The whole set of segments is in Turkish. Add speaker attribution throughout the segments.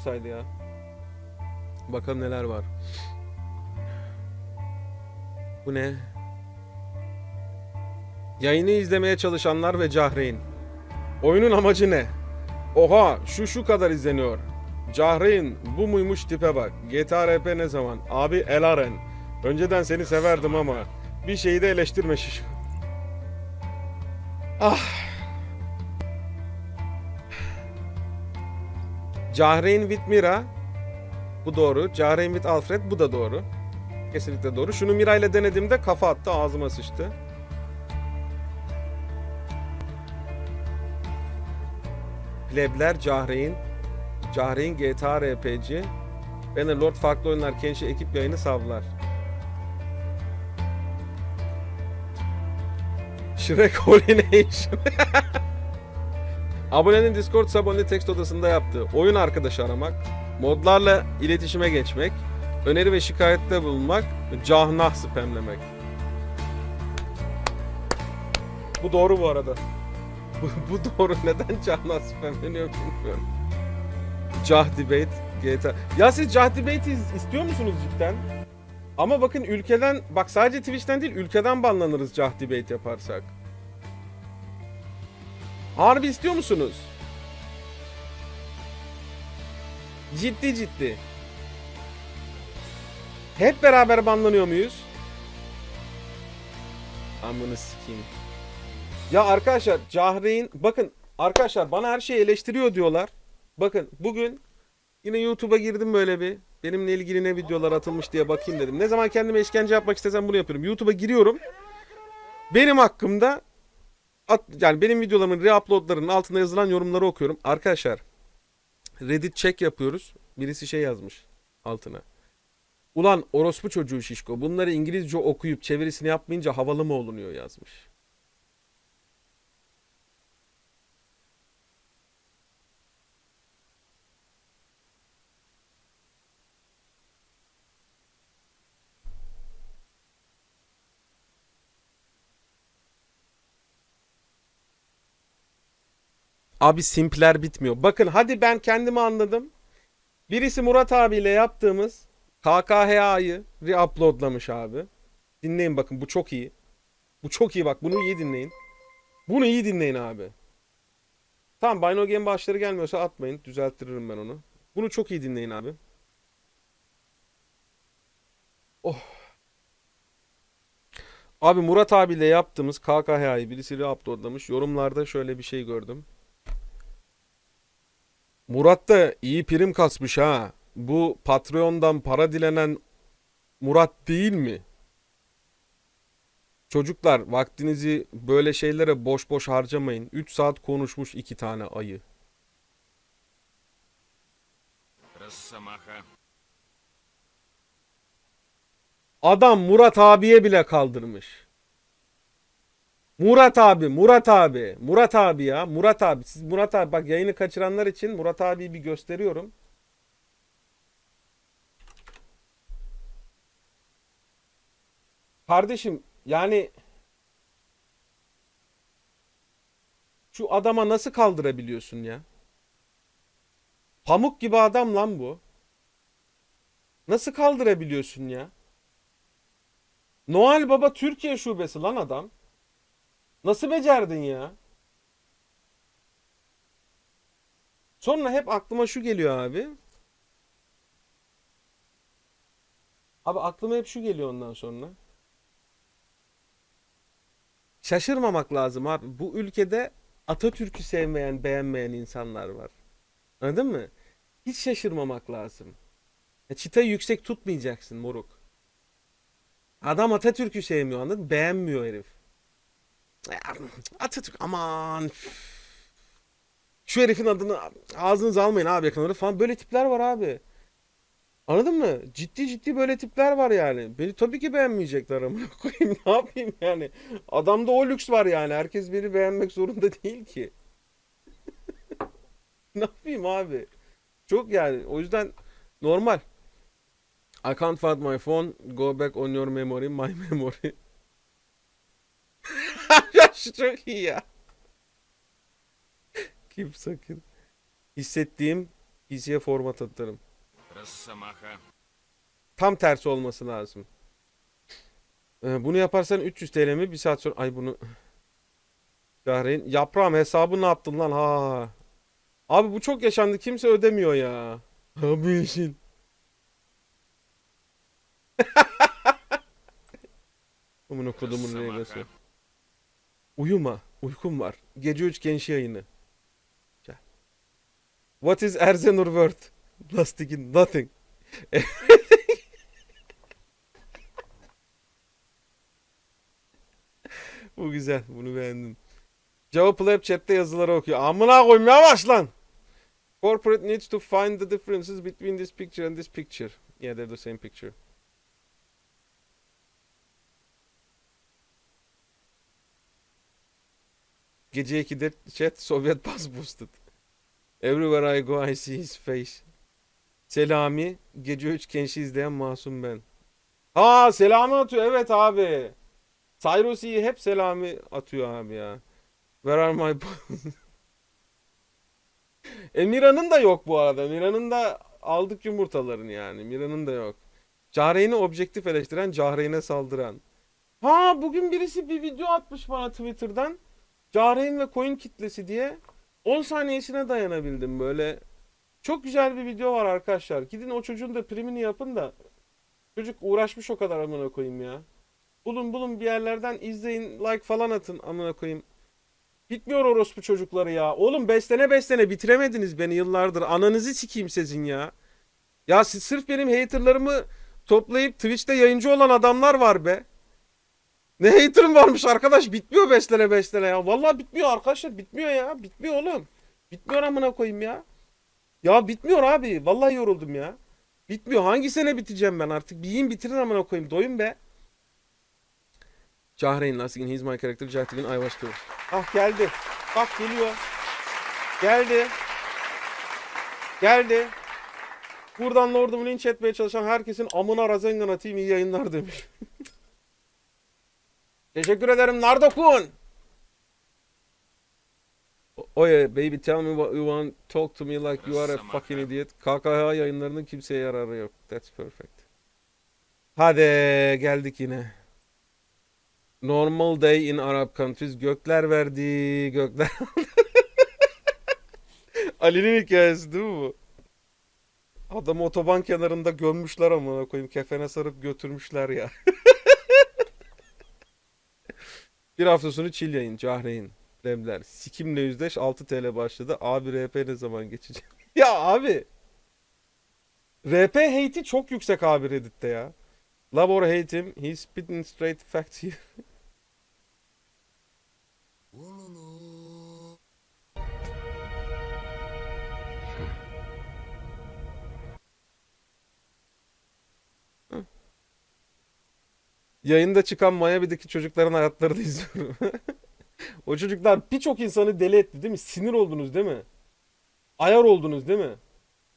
Speaker 1: yapsaydı ya. Bakalım neler var. Bu ne? Yayını izlemeye çalışanlar ve Cahreyn. Oyunun amacı ne? Oha şu şu kadar izleniyor. Cahreyn bu muymuş tipe bak. GTA RP ne zaman? Abi Elaren. Önceden seni severdim ama bir şeyi de eleştirme şiş. Ah. Cahreyn with Mira. Bu doğru. Cahreyn with Alfred bu da doğru. Kesinlikle doğru. Şunu Mira ile denediğimde kafa attı ağzıma sıçtı. Plebler Cahreyn. Cahreyn GTA RPG. Bannerlord farklı oyunlar Kenshi ekip yayını savlar. Shrek Holy Nation. Abonenin Discord sabone text odasında yaptığı oyun arkadaşı aramak, modlarla iletişime geçmek, öneri ve şikayette bulunmak, cahnah spamlemek. Bu doğru bu arada. Bu, bu doğru. Neden cahnah spamleniyor bilmiyorum. Cah debate GTA. Ya siz Cah debate istiyor musunuz cidden? Ama bakın ülkeden, bak sadece Twitch'ten değil ülkeden banlanırız Cah debate yaparsak. Harbi istiyor musunuz? Ciddi ciddi. Hep beraber banlanıyor muyuz? Amını sikeyim. Ya arkadaşlar Cahreyn bakın arkadaşlar bana her şeyi eleştiriyor diyorlar. Bakın bugün yine YouTube'a girdim böyle bir. Benimle ilgili ne videolar atılmış diye bakayım dedim. Ne zaman kendime işkence yapmak istesem bunu yapıyorum. YouTube'a giriyorum. Benim hakkımda at, yani benim videolarımın reuploadlarının altında yazılan yorumları okuyorum. Arkadaşlar Reddit check yapıyoruz. Birisi şey yazmış altına. Ulan orospu çocuğu şişko bunları İngilizce okuyup çevirisini yapmayınca havalı mı olunuyor yazmış. Abi simpler bitmiyor. Bakın hadi ben kendimi anladım. Birisi Murat abiyle yaptığımız KKHA'yı re-uploadlamış abi. Dinleyin bakın bu çok iyi. Bu çok iyi bak bunu iyi dinleyin. Bunu iyi dinleyin abi. Tamam Bino Game başları gelmiyorsa atmayın. Düzelttiririm ben onu. Bunu çok iyi dinleyin abi. Oh. Abi Murat abiyle yaptığımız KKHA'yı birisi re-uploadlamış. Yorumlarda şöyle bir şey gördüm. Murat da iyi prim kasmış ha. Bu Patreon'dan para dilenen Murat değil mi? Çocuklar vaktinizi böyle şeylere boş boş harcamayın. 3 saat konuşmuş iki tane ayı.
Speaker 2: Росомаха.
Speaker 1: Adam Murat abiye bile kaldırmış. Murat abi, Murat abi, Murat abi ya, Murat abi. Siz Murat abi bak yayını kaçıranlar için Murat abiyi bir gösteriyorum. Kardeşim yani şu adama nasıl kaldırabiliyorsun ya? Pamuk gibi adam lan bu. Nasıl kaldırabiliyorsun ya? Noel Baba Türkiye şubesi lan adam. Nasıl becerdin ya? Sonra hep aklıma şu geliyor abi. Abi aklıma hep şu geliyor ondan sonra. Şaşırmamak lazım abi. Bu ülkede Atatürk'ü sevmeyen, beğenmeyen insanlar var. Anladın mı? Hiç şaşırmamak lazım. Ya çıtayı yüksek tutmayacaksın moruk. Adam Atatürk'ü sevmiyor anladın mı? Beğenmiyor herif. Atatürk aman. Şu herifin adını ağzınıza almayın abi yakınları falan. Böyle tipler var abi. Anladın mı? Ciddi ciddi böyle tipler var yani. Beni tabii ki beğenmeyecekler amına koyayım. Ne yapayım yani? Adamda o lüks var yani. Herkes beni beğenmek zorunda değil ki. ne yapayım abi? Çok yani. O yüzden normal. I can't find my phone. Go back on your memory. My memory. Şu çok iyi ya. Kim sakın. Hissettiğim gizliye format atarım. Tam tersi olması lazım. Ee, bunu yaparsan 300 TL mi? Bir saat sonra... Ay bunu... Kahreyin. Yaprağım hesabı ne yaptın lan? Ha. Abi bu çok yaşandı. Kimse ödemiyor ya. Abi işin. Amına kodumun neyse. Uyuma. Uykum var. Gece 3 genç yayını. Gel. What is Erzenur worth? Lastigin nothing. Bu güzel. Bunu beğendim. Java Play chatte yazıları okuyor. Amına koyayım yavaş lan. Corporate needs to find the differences between this picture and this picture. Yeah, they're the same picture. Gece 2'de chat Sovyet bus boosted. Everywhere I go I see his face. Selami. Gece 3 Kenşi izleyen masum ben. Aa Selami atıyor evet abi. Cyrus'i hep Selami atıyor abi ya. Where are my... e Mira'nın da yok bu arada. Mira'nın da aldık yumurtalarını yani. Mira'nın da yok. Cahreyn'i objektif eleştiren, Cahreyn'e saldıran. Ha bugün birisi bir video atmış bana Twitter'dan. Cahreyn ve coin kitlesi diye. 10 saniyesine dayanabildim böyle. Çok güzel bir video var arkadaşlar. Gidin o çocuğun da primini yapın da. Çocuk uğraşmış o kadar amına koyayım ya. Bulun bulun bir yerlerden izleyin like falan atın amına koyayım. Bitmiyor orospu çocukları ya. Oğlum beslene beslene bitiremediniz beni yıllardır. Ananızı sikeyim sizin ya. Ya siz sırf benim haterlarımı toplayıp Twitch'te yayıncı olan adamlar var be. Ne haterım varmış arkadaş bitmiyor beslene beslene ya. Vallahi bitmiyor arkadaşlar bitmiyor ya. Bitmiyor oğlum. Bitmiyor amına koyayım ya. Ya bitmiyor abi. Vallahi yoruldum ya. Bitmiyor. Hangi sene biteceğim ben artık? Bir yiyin bitirin amına koyayım. Doyun be. Cahreyn Laskin, he's my character. Cahreyn I was too. Ah geldi. Bak geliyor. Geldi. Geldi. Buradan Lord'umu linç etmeye çalışan herkesin amına razengan atayım iyi yayınlar demiş. Teşekkür ederim Nardo Kun. Oh yeah, baby tell me what you want. Talk to me like you are a fucking idiot. KKH yayınlarının kimseye yararı yok. That's perfect. Hadi geldik yine. Normal day in Arab countries. Gökler verdi. Gökler. Ali'nin hikayesi değil mi bu? Adamı otoban kenarında gömmüşler amına koyayım. Kefene sarıp götürmüşler ya. Bir hafta sonu çil yayın. Cahreyn. Remler. Sikimle yüzleş 6 TL başladı. Abi RP ne zaman geçecek? ya abi. RP hate'i çok yüksek abi Reddit'te ya. Love or hate him. He's spitting straight facts here. Yayında çıkan Miami'deki çocukların hayatlarını izliyorum. o çocuklar birçok insanı deli etti değil mi? Sinir oldunuz değil mi? Ayar oldunuz değil mi?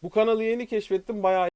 Speaker 1: Bu kanalı yeni keşfettim bayağı